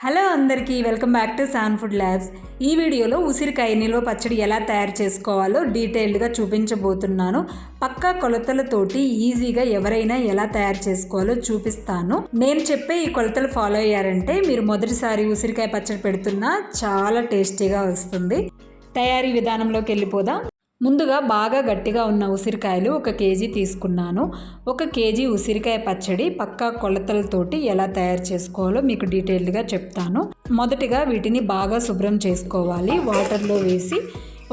Hello అందరికీ welcome back to San food labs. ఈ వీడియోలో ఉసిరికాయ నిల్వ పచ్చడి ఎలా తయారు చేసుకోవాలో డీటెయిల్డ్గా చూపించబోతున్నాను. పక్కా కొలతలతోటి ఈజీగా ఎవరైనా ఎలా తయారు చేసుకోవాలో చూపిస్తాను. నేను చెప్పే ఈ కొలతలు ఫాలో అయ్యారంటే మీరు మొదటిసారి ఉసిరికాయ పచ్చడి పెడుతున్నా చాలా టేస్టీగా వస్తుంది. తయారీ విధానంలోకి వెళ్ళిపోదాం. ముందుగా బాగా గట్టిగా ఉన్న ఉసిరికాయలు ఒక కేజీ తీసుకున్నాను. ఒక కేజీ ఉసిరికాయ పచ్చడి పక్కా కొలతలతోటి ఎలా తయారు చేసుకోవాలో మీకు డీటెయిల్డ్గా చెప్తాను. మొదటిగా వీటిని బాగా శుభ్రం చేసుకోవాలి. వాటర్లో వేసి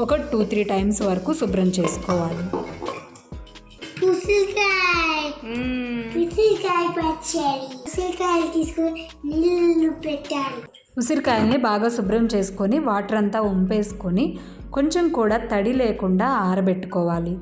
ఒక టూ త్రీ టైమ్స్ వరకు శుభ్రం చేసుకోవాలి. ఉసిరికాయ. ఉసిరికాయ పచ్చడి. ఉసిరికాయలు తీసుకుని నీళ్ళు పెట్టాలి. ఉసిరికాయల్ని బాగా శుభ్రం చేసుకొని వాటర్ అంతా వంపేసుకొని కొంచెం కూడా తడి లేకుండా ఆరబెట్టుకోవాలి.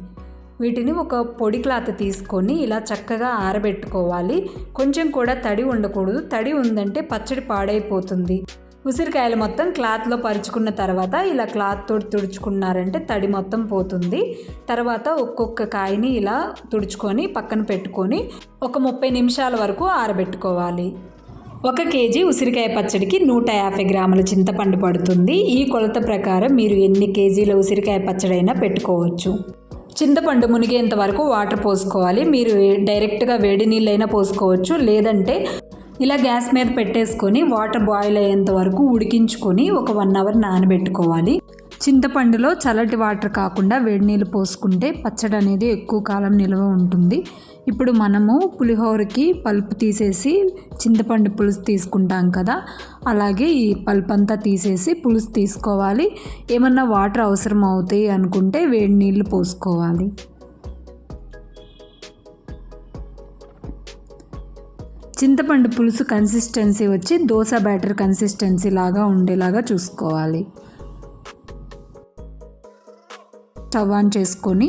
వీటిని ఒక పొడి క్లాత్ తీసుకొని ఇలా చక్కగా ఆరబెట్టుకోవాలి. కొంచెం కూడా తడి ఉండకూడదు. తడి ఉందంటే పచ్చడి పాడైపోతుంది. ఉసిరికాయలు మొత్తం క్లాత్లో పరుచుకున్న తర్వాత ఇలా క్లాత్ తోటి తుడుచుకున్నారంటే తడి మొత్తం పోతుంది. తర్వాత ఒక్కొక్క కాయని ఇలా తుడుచుకొని పక్కన పెట్టుకొని ఒక ముప్పై నిమిషాల వరకు ఆరబెట్టుకోవాలి. ఒక కేజీ ఉసిరికాయ పచ్చడికి నూట యాభై గ్రాముల చింతపండు పడుతుంది. ఈ కొలత ప్రకారం మీరు ఎన్ని కేజీల ఉసిరికాయ పచ్చడైనా పెట్టుకోవచ్చు. చింతపండు మునిగేంత వరకు వాటర్ పోసుకోవాలి. మీరు డైరెక్ట్గా వేడి నీళ్ళైనా పోసుకోవచ్చు. లేదంటే ఇలా గ్యాస్ మీద పెట్టేసుకొని వాటర్ బాయిల్ అయ్యేంత వరకు ఉడికించుకొని ఒక వన్ అవర్ నానబెట్టుకోవాలి. చింతపండులో చల్లటి వాటర్ కాకుండా వేడి నీళ్ళు పోసుకుంటే పచ్చడి అనేది ఎక్కువ కాలం నిల్వ ఉంటుంది. ఇప్పుడు మనము పులిహోరకి పల్పు తీసేసి చింతపండు పులుసు తీసుకుంటాం కదా. అలాగే ఈ పల్పు అంతా తీసేసి పులుసు తీసుకోవాలి. ఏమన్నా వాటర్ అవసరం అవుతాయి అనుకుంటే వేడి నీళ్ళు పోసుకోవాలి. చింతపండు పులుసు కన్సిస్టెన్సీ వచ్చి దోశ బ్యాటర్ కన్సిస్టెన్సీ లాగా ఉండేలాగా చూసుకోవాలి. స్టవ్ ఆన్ చేసుకొని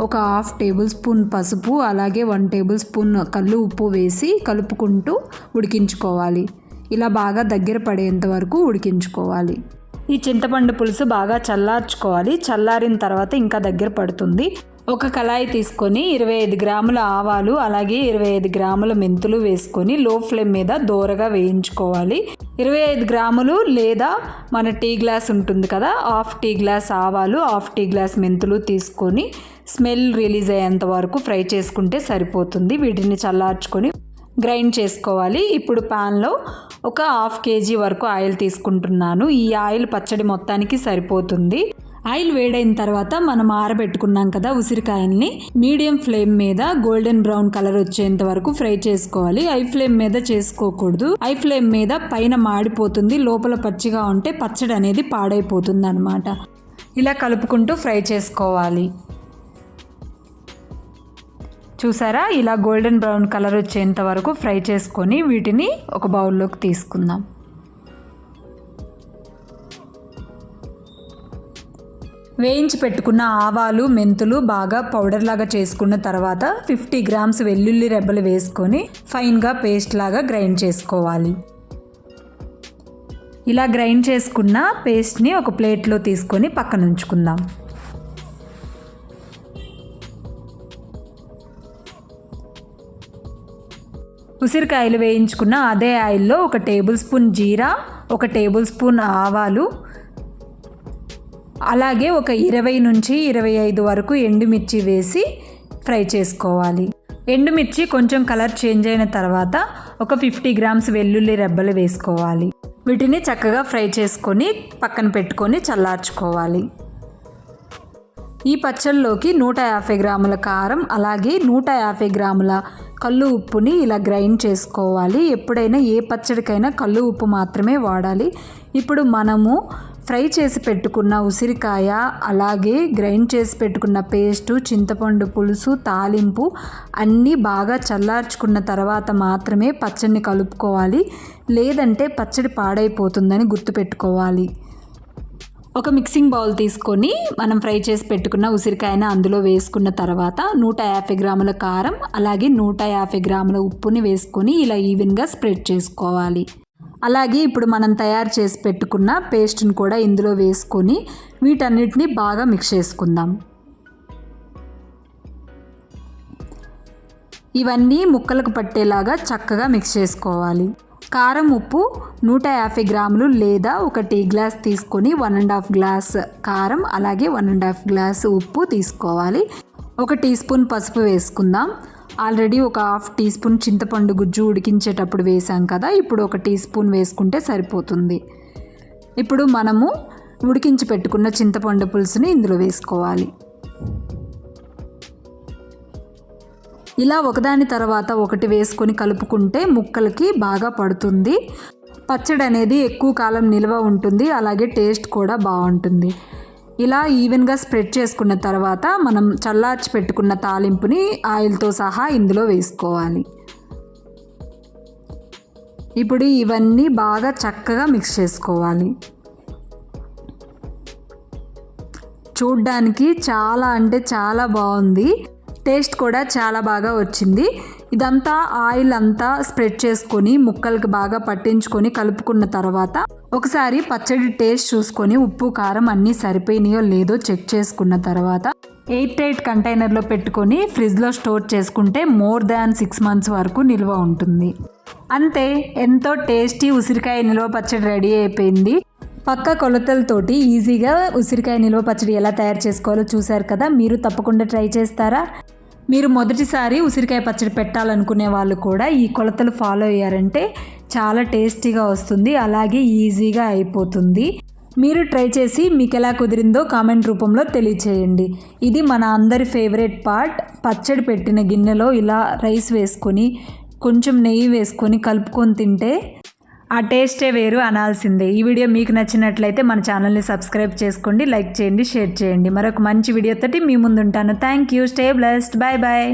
ఒక హాఫ్ టేబుల్ స్పూన్ పసుపు అలాగే వన్ టేబుల్ స్పూన్ కళ్ళు ఉప్పు వేసి కలుపుకుంటూ ఉడికించుకోవాలి. ఇలా బాగా దగ్గర పడేంత వరకు ఉడికించుకోవాలి. ఈ చింతపండు పులుసు బాగా చల్లార్చుకోవాలి. చల్లారిన తర్వాత ఇంకా దగ్గర పడుతుంది. ఒక కళాయి తీసుకొని ఇరవై ఐదు గ్రాముల ఆవాలు అలాగే ఇరవై ఐదు గ్రాముల మెంతులు వేసుకొని లో ఫ్లేమ్ మీద దోరగా వేయించుకోవాలి. ఇరవై ఐదు గ్రాములు లేదా మన టీ గ్లాస్ ఉంటుంది కదా హాఫ్ టీ గ్లాస్ ఆవాలు హాఫ్ టీ గ్లాస్ మెంతులు తీసుకొని స్మెల్ రిలీజ్ అయ్యేంత వరకు ఫ్రై చేసుకుంటే సరిపోతుంది. వీటిని చల్లార్చుకొని గ్రైండ్ చేసుకోవాలి. ఇప్పుడు ప్యాన్లో ఒక హాఫ్ కేజీ వరకు ఆయిల్ తీసుకుంటున్నాను. ఈ ఆయిల్ పచ్చడి మొత్తానికి సరిపోతుంది. ఆయిల్ వేడైన తర్వాత మనం ఆరబెట్టుకున్నాం కదా ఉసిరికాయల్ని. మీడియం ఫ్లేమ్ మీద గోల్డెన్ బ్రౌన్ కలర్ వచ్చేంత వరకు ఫ్రై చేసుకోవాలి. ఐ ఫ్లేమ్ మీద చేసుకోకూడదు. ఐ ఫ్లేమ్ మీద పైన మాడిపోతుంది. లోపల పచ్చిగా ఉంటే పచ్చడి అనేది పాడైపోతుంది అనమాట ఇలా కలుపుకుంటూ ఫ్రై చేసుకోవాలి. చూసారా? ఇలా గోల్డెన్ బ్రౌన్ కలర్ వచ్చేంత వరకు ఫ్రై చేసుకొని వీటిని ఒక బౌల్లోకి తీసుకుందాం. వేయించి పెట్టుకున్న ఆవాలు మెంతులు బాగా పౌడర్ లాగా చేసుకున్న తర్వాత ఫిఫ్టీ గ్రామ్స్ వెల్లుల్లి రెబ్బలు వేసుకొని ఫైన్గా పేస్ట్ లాగా గ్రైండ్ చేసుకోవాలి. ఇలా గ్రైండ్ చేసుకున్న పేస్ట్ని ఒక ప్లేట్లో తీసుకొని పక్కన ఉంచుకుందాం. ఉసిరికాయలు వేయించుకున్న అదే ఆయిల్లో ఒక టేబుల్ స్పూన్ జీరా ఒక టేబుల్ స్పూన్ ఆవాలు అలాగే ఒక ఇరవై నుంచి ఇరవై ఐదు వరకు ఎండుమిర్చి వేసి ఫ్రై చేసుకోవాలి. ఎండుమిర్చి కొంచెం కలర్ చేంజ్ అయిన తర్వాత ఒక ఫిఫ్టీ గ్రామ్స్ వెల్లుల్లి రెబ్బలు వేసుకోవాలి. వీటిని చక్కగా ఫ్రై చేసుకొని పక్కన పెట్టుకొని చల్లార్చుకోవాలి. ఈ పచ్చళ్ళలోకి నూట యాభై గ్రాముల కారం అలాగే నూట యాభై గ్రాముల కళ్ళు ఉప్పుని ఇలా గ్రైండ్ చేసుకోవాలి. ఎప్పుడైనా ఏ పచ్చడికైనా కళ్ళు ఉప్పు మాత్రమే వాడాలి. ఇప్పుడు మనము ఫ్రై చేసి పెట్టుకున్న ఉసిరికాయ అలాగే గ్రైండ్ చేసి పెట్టుకున్న పేస్టు చింతపండు పులుసు తాలింపు అన్నీ బాగా చల్లార్చుకున్న తర్వాత మాత్రమే పచ్చడిని కలుపుకోవాలి. లేదంటే పచ్చడి పాడైపోతుందని గుర్తుపెట్టుకోవాలి. ఒక మిక్సింగ్ బౌల్ తీసుకొని మనం ఫ్రై చేసి పెట్టుకున్న ఉసిరికాయను అందులో వేసుకున్న తర్వాత నూట యాభై గ్రాముల కారం అలాగే నూట యాభై గ్రాముల ఉప్పుని వేసుకొని ఇలా ఈవెన్గా స్ప్రెడ్ చేసుకోవాలి. అలాగే ఇప్పుడు మనం తయారు చేసి పెట్టుకున్న పేస్ట్ని కూడా ఇందులో వేసుకొని వీటన్నిటిని బాగా మిక్స్ చేసుకుందాం. ఇవన్నీ ముక్కలకు పట్టేలాగా చక్కగా మిక్స్ చేసుకోవాలి. కారం ఉప్పు నూట యాభై గ్రాములు లేదా ఒక టీ గ్లాస్ తీసుకొని వన్ అండ్ హాఫ్ గ్లాస్ కారం అలాగే వన్ అండ్ హాఫ్ గ్లాస్ ఉప్పు తీసుకోవాలి. ఒక టీ స్పూన్ పసుపు వేసుకుందాం. ఆల్రెడీ ఒక హాఫ్ టీ స్పూన్ చింతపండు గుజ్జు ఉడికించేటప్పుడు వేసాం కదా ఇప్పుడు ఒక టీ స్పూన్ వేసుకుంటే సరిపోతుంది. ఇప్పుడు మనము ఉడికించి పెట్టుకున్న చింతపండు పులుసుని ఇందులో వేసుకోవాలి. ఇలా ఒకదాని తర్వాత ఒకటి వేసుకొని కలుపుకుంటే ముక్కలకి బాగా పడుతుంది. పచ్చడి అనేది ఎక్కువ కాలం నిల్వ ఉంటుంది అలాగే టేస్ట్ కూడా బాగుంటుంది. ఇలా ఈవెన్గా స్ప్రెడ్ చేసుకున్న తర్వాత మనం చల్లార్చి పెట్టుకున్న తాలింపుని ఆయిల్తో సహా ఇందులో వేసుకోవాలి. ఇప్పుడు ఇవన్నీ బాగా చక్కగా మిక్స్ చేసుకోవాలి. చూడ్డానికి చాలా అంటే చాలా బాగుంది. టేస్ట్ కూడా చాలా బాగా వచ్చింది. ఇదంతా ఆయిల్ అంతా స్ప్రెడ్ చేసుకొని ముక్కలకి బాగా పట్టించుకొని కలుపుకున్న తర్వాత ఒకసారి పచ్చడి టేస్ట్ చూసుకొని ఉప్పు కారం అన్నీ సరిపోయినాయో లేదో చెక్ చేసుకున్న తర్వాత ఎయిట్ ఎయిట్ కంటైనర్లో పెట్టుకొని ఫ్రిడ్జ్లో స్టోర్ చేసుకుంటే మోర్ దాన్ సిక్స్ మంత్స్ వరకు నిల్వ ఉంటుంది. అంతే ఎంతో టేస్టీ ఉసిరికాయ నిల్వ పచ్చడి రెడీ అయిపోయింది. పక్క కొలతలతోటి ఈజీగా ఉసిరికాయ నిల్వ పచ్చడి ఎలా తయారు చేసుకోవాలో చూశారు కదా మీరు తప్పకుండా ట్రై చేస్తారా? మీరు మొదటిసారి ఉసిరికాయ పచ్చడి పెట్టాలనుకునే వాళ్ళు కూడా ఈ కొలతలు ఫాలో అయ్యారంటే చాలా టేస్టీగా వస్తుంది అలాగే ఈజీగా అయిపోతుంది. మీరు ట్రై చేసి మీకు ఎలా కుదిరిందో కామెంట్ రూపంలో తెలియచేయండి. ఇది మన అందరి ఫేవరెట్ పార్ట్ పచ్చడి పెట్టిన గిన్నెలో ఇలా రైస్ వేసుకొని కొంచెం నెయ్యి వేసుకొని కలుపుకొని తింటే ఆ టేస్టే వేరు అనాల్సిందే. ఈ వీడియో మీకు నచ్చినట్లయితే మన ఛానల్ని సబ్స్క్రైబ్ చేసుకోండి లైక్ చేయండి షేర్ చేయండి. మరొక మంచి వీడియోతోటి మీ ముందుంటాను. Thank you. Stay blessed. Bye bye